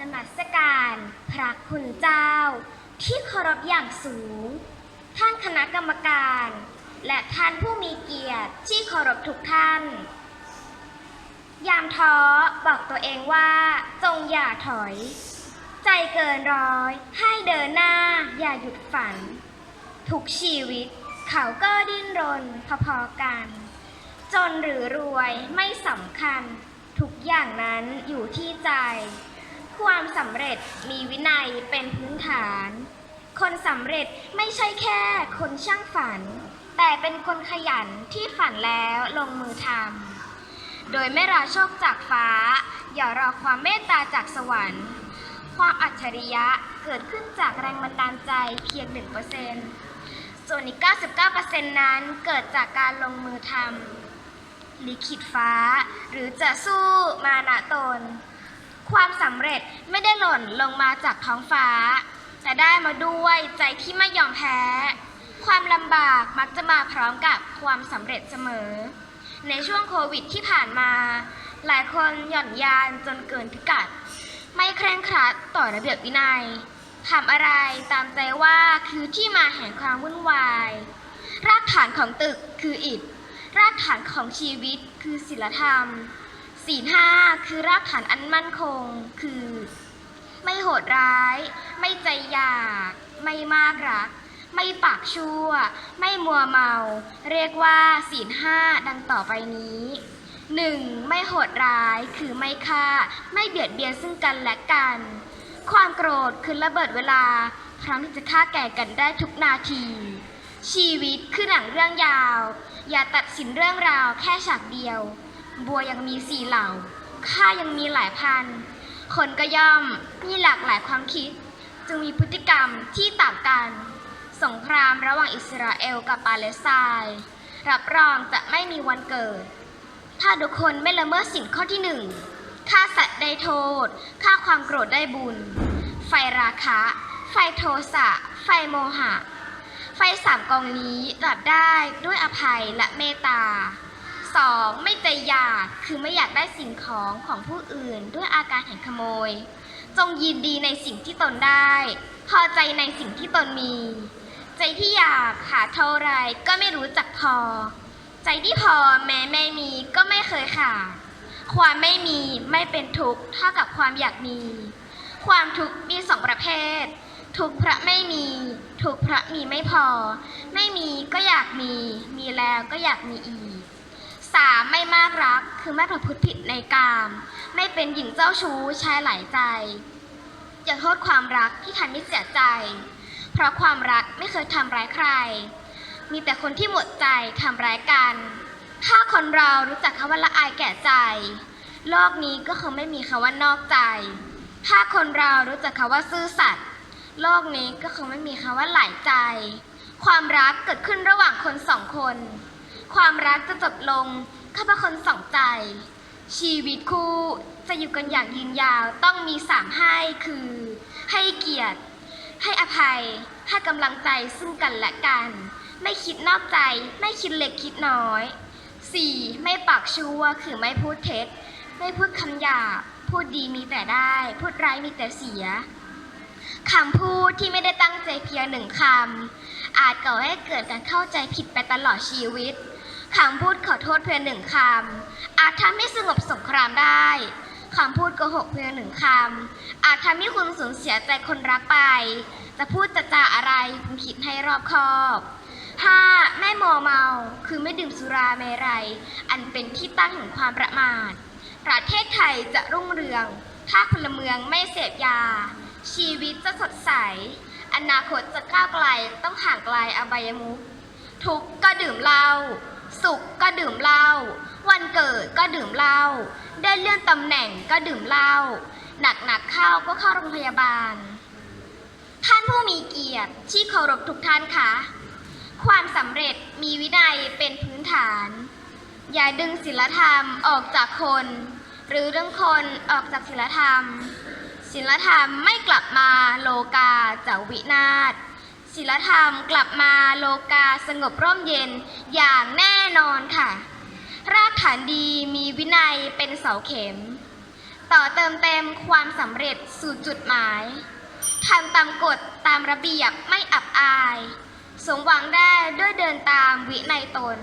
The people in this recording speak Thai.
นมัสการพระคุณเจ้า ที่เคารพอย่างสูง ท่านคณะกรรมการ และท่านผู้มีเกียรติที่เคารพทุกท่าน ยามท้อบอกตัวเองว่าจงอย่าถอย ใจเกินร้อยให้เดินหน้าอย่าหยุดฝัน ทุกชีวิตเขาก็ดิ้นรนพอๆกัน จนหรือรวยไม่สำคัญ ทุกอย่างนั้นอยู่ที่ใจ ความสำเร็จมีวินัยเป็นพื้นฐาน คนสำเร็จไม่ใช่แค่คนช่างฝัน แต่เป็นคนขยันที่ฝันแล้วลงมือทำ โดยไม่รอโชคจากฟ้า อย่ารอความเมตตาจากสวรรค์ ความอัจฉริยะเกิดขึ้นจากแรงบันดาลใจเพียง 1%ส่วนอีก 99%นั้นเกิดจากการลงมือทำลิขิตฟ้า หรือจะสู้มานะตน ความสำเร็จไม่ได้หล่นลงมาจากท้องฟ้า แต่ได้มาด้วยใจที่ไม่ยอมแพ้ ความลำบากมักจะมาพร้อมกับความสำเร็จเสมอ ในช่วงโควิดที่ผ่านมา หลายคนหย่อนยานจนเกินพิกัด ไม่เคร่งครัดต่อระเบียบวินัยทำอะไรตามใจว่าคือที่มาแห่งความวุ่นวาย รากฐานของตึกคืออิฐ รากฐานของชีวิตคือศีลธรรม ศีลห้าคือรากฐานอันมั่นคง คือ ไม่โหดร้าย ไม่ใจอยาก ไม่มากรัก ไม่ปากชั่ว ไม่มัวเมา เรียกว่าศีลห้าดังต่อไปนี้ 1. ไม่โหดร้ายคือไม่ฆ่า ไม่เบียดเบียนซึ่งกันและกัน ความโกรธคือระเบิดเวลา พร้อมที่จะฆ่าแก่กันได้ทุกนาที ชีวิตคือหนังเรื่องยาว อย่าตัดสินเรื่องราวแค่ฉากเดียว บัวยังมีสี่เหล่า ข้ายังมีหลายพัน คนก็ย่อมมีหลากหลายความคิด จึงมีพฤติกรรมที่ต่างกัน สงครามระหว่างอิสราเอลกับปาเลสไตน์รับรองจะไม่มีวันเกิด ถ้าทุกคนไม่ละเมิดสินข้อที่หนึ่งฆ่าสัตว์ได้โทษฆ่าความโกรธได้บุญ ไฟราคะ ไฟโทสะ ไฟโมหะ ไฟสามกองนี้ดับได้ด้วยอภัยและเมตตา 2. ไม่ใจอยากคือไม่อยากได้สิ่งของของผู้อื่นด้วยอาการแห่งขโมย จงยินดีในสิ่งที่ตนได้ พอใจในสิ่งที่ตนมี ใจที่อยากหาเท่าไรก็ไม่รู้จักพอ ใจที่พอแม้ไม่มีก็ไม่เคยขาดความไม่มีไม่เป็นทุกข์เท่ากับความอยากมี ความทุกข์มีสองประเภท ทุกข์เพราะไม่มี ทุกข์เพราะมีไม่พอ ไม่มีก็อยากมี มีแล้วก็อยากมีอีกสามไม่มาก รักคือไม่ประพฤติผิดในกาม ไม่เป็นหญิงเจ้าชู้ชายหลายใจ อย่าโทษความรักที่ทำให้เสียใจ เพราะความรักไม่เคยทำร้ายใคร มีแต่คนที่หมดใจทำร้ายกัน ถ้าคนเรารู้จักคำว่าละอายแก่ใจ โลกนี้ก็คงไม่มีคำว่านอกใจ ถ้าคนเรารู้จักคำว่าซื่อสัตย์โลกนี้ก็คงไม่มีคำว่าหลายใจ ความรักเกิดขึ้นระหว่างคนสองคน ความรักจะจบลง แค่เพราะคนสองใจ ชีวิตคู่จะอยู่กันอย่างยืนยาวต้องมีสามให้คือ ให้เกียรติ ให้อภัย ให้กำลังใจซึ่งกันและกัน ไม่คิดนอกใจ ไม่คิดเล็กคิดน้อย 4. ไม่ปากชั่วคือไม่พูดเท็จ ไม่พูดคำหยาบพูดดีมีแต่ได้ พูดร้ายมีแต่เสียคำพูดที่ไม่ได้ตั้งใจเพียงหนึ่งคำอาจก่อให้เกิดการเข้าใจผิดไปตลอดชีวิต คำพูดขอโทษเพียงหนึ่งคำ อาจทำให้สงบสงครามได้คำพูดโกหกเพียงหนึ่งคำ อาจทำให้คุณสูญเสียใจคนรักไป จะพูดจะจาอะไรคุณคิดให้รอบคอบ 5. ไม่มัวเมา คือไม่ดื่มสุราเมรัย อันเป็นที่ตั้งแห่งความประมาท ประเทศไทยจะรุ่งเรือง ถ้าพลเมืองไม่เสพยา ชีวิตจะสดใส อนาคตจะก้าวไกลต้องห่างไกลอบายมุขทุกข์ก็ดื่มเหล้า สุขก็ดื่มเหล้า วันเกิดก็ดื่มเหล้า ได้เลื่อนตำแหน่งก็ดื่มเหล้าหนักหนักๆเข้าก็เข้าโรงพยาบาล ท่านผู้มีเกียรติที่เคารพทุกท่านคะความสำเร็จมีวินัยเป็นพื้นฐาน อย่าดึงศีลธรรมออกจากคน หรือดึงคนออกจากศีลธรรมศีลธรรมไม่กลับมาโลกาจะวินาศ ศีลธรรมกลับมาโลกาสงบร่มเย็นอย่างแน่นอนค่ะ รากฐานดีมีวินัยเป็นเสาเข็ม ต่อเติมเต็มความสำเร็จสู่จุดหมายทำตามกฎตามระเบียบไม่อับอาย สมหวังได้ด้วยเดินตามวินัยตน